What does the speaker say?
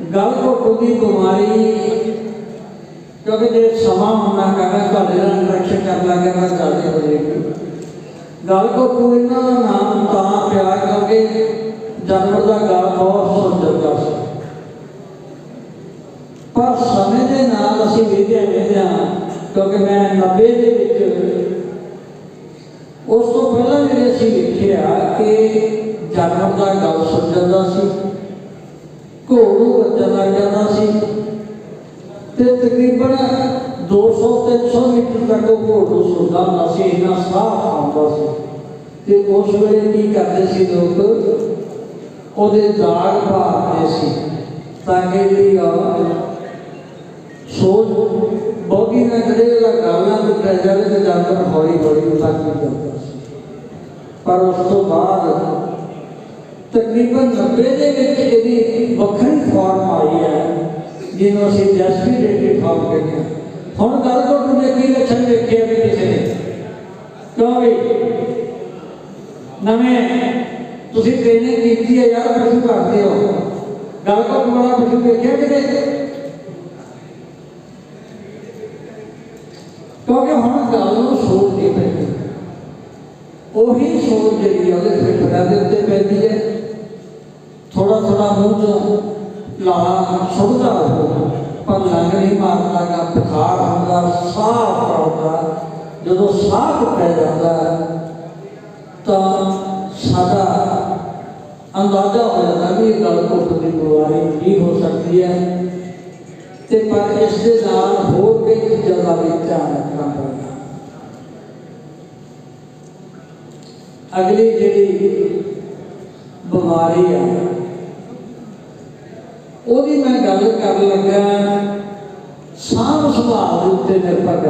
ਗਲ ਘੋਟੂ ਦੀ ਬਿਮਾਰੀ ਕਿਉਂਕਿ ਜੇ ਸਮਾਂ ਹੋਣਾ ਕਹਿੰਦਾ ਤੁਹਾਡੇ ਨਾਲ ਇੰਟਰੈਕਸ਼ਨ ਕਰ ਲਾਂਗੇ ਤਾਂ ਜ਼ਿਆਦਾ ਹੋ ਜਾਏਗੀ ਗਲ ਘੋਟੂ ਇਹਨਾਂ ਦਾ ਨਾਮ ਤਾਂ ਪਿਆ ਕਿਉਂਕਿ ਜਾਨਵਰ ਦਾ ਗਲ ਬਹੁਤ ਸੁੰਦਰ ਸੀ ਪਰ ਸਮੇਂ ਦੇ ਨਾਲ ਅਸੀਂ ਵੇਖਦੇ ਵੇਖਦੇ ਕਿਉਂਕਿ ਮੈਂ 90 ਦੇ ਵਿੱਚ ਉਸ ਤੋਂ ਪਹਿਲਾਂ ਜਿਹੜੇ ਅਸੀਂ ਵੇਖਿਆ ਕਿ ਜਾਨਵਰ ਦਾ ਗਲ ਸੁੱਜ ਜਾਂਦਾ ਸੀ। ਘੋੜੂ ਵੱਜਣ ਲੱਗ ਜਾਂਦਾ ਸੀ। ਤੇ ਤਕਰੀਬਨ 200 300 ਮੀਟਰ ਤੱਕ ਉਹ ਘੋੜੂ ਸੁਣਦਾ ਹੁੰਦਾ ਸੀ, ਇੰਨਾ ਸਾਹ ਆਉਂਦਾ ਸੀ। ਤੇ ਉਸ ਵੇਲੇ ਕੀ ਕਰਦੇ ਸੀ ਲੋਕ? ਉਹਦੇ ਦਾਗ ਭਾਲਦੇ ਸੀ, ਤਾਂ ਕਿ ਜਿਹੜੀ ਆ ਸੋਚ ਬੋਗੀ ਨਾ ਕਰੇ, ਉਹਦਾ ਗਾਲਾਂ ਟੁੱਟਿਆ ਜਾਵੇ ਤੇ ਜਾਨਵਰ ਹੌਲੀ ਹੌਲੀ ਉਤਾਰ ਜਾਂਦਾ ਸੀ। ਪਰ ਉਸ ਤੋਂ ਬਾਅਦ ਤਕਰੀਬਨ 90 ਦੇ ਵਿੱਚ ਵੱਖਰੀ ਫਾਰਮ ਆਈ ਹੈ ਜਿਹਨੂੰ ਅਸੀਂ ਡੈਸਪੀਰੇਟਿਵ ਫਾਰਮ ਕਹਿੰਦੇ ਹਾਂ ਹੁਣ ਗੱਲ ਤੋਂ ਤੁਸੀਂ ਕੀ ਲੱਛਣ ਵੇਖਿਆ ਵੀ ਕਿਸੇ ਨੇ ਕਿਉਂ ਵੀ ਨਵੇਂ ਤੁਸੀਂ ਟ੍ਰੇਨਿੰਗ ਕੀਤੀ ਹੈ ਯਾਰ ਪਸ਼ੂ ਕਰਦੇ ਹੋ ਗੱਲ ਤੋਂ ਬੜਾ ਪਸ਼ੂ ਵੇਖਿਆ ਕਿਤੇ ਕਿਉਂਕਿ ਹੁਣ ਗੱਲ ਨੂੰ ਸੋਚਦੀ ਪੈਂਦੀ ਉਹੀ ਸੋਚ ਜਿਹੜੀ ਆ ਉਹਦੇ ਫੇਫੜਿਆਂ ਦੇ ਉੱਤੇ ਪੈਂਦੀ ਹੈ ਥੋੜਾ ਥੋੜਾ ਮੂੰਹ ਤੋਂ ਲਾਣਾ ਸੁੱਕਦਾ ਹੋ। ਪਰ ਲੰਗ ਨਹੀਂ ਮਾਰਦਾ ਗਾ ਬੁਖਾਰ ਹੁੰਦਾ, ਸਾਹ ਆਉਂਦਾ ਜਦੋਂ ਸਾਹ ਪੈ ਜਾਂਦਾ, ਤਾਂ ਸਾਡਾ ਅੰਦਾਜ਼ਾ ਹੋ ਜਾਂਦਾ ਵੀ ਇਹ ਗੱਲ ਘੁੱਟ ਦੀ ਬਿਮਾਰੀ ਕੀ ਹੋ ਸਕਦੀ ਹੈ। ਤੇ ਪਰ ਇਸ ਦੇ ਨਾਲ ਹੋਰ ਕਈ ਚੀਜ਼ਾਂ ਦਾ ਵੀ ਧਿਆਨ ਰੱਖਣਾ ਪਵੇਗਾ ਅਗਲੀ ਜਿਹੜੀ ਬਿਮਾਰੀ ਆ ਉਹਦੀ ਮੈਂ ਗੱਲ ਕਰਨ ਲੱਗਾ ਸਾਂਭ ਸੁਭਾਅ ਦੇ ਉੱਤੇ ਨਿਰਭਰ ਕਰਦਾ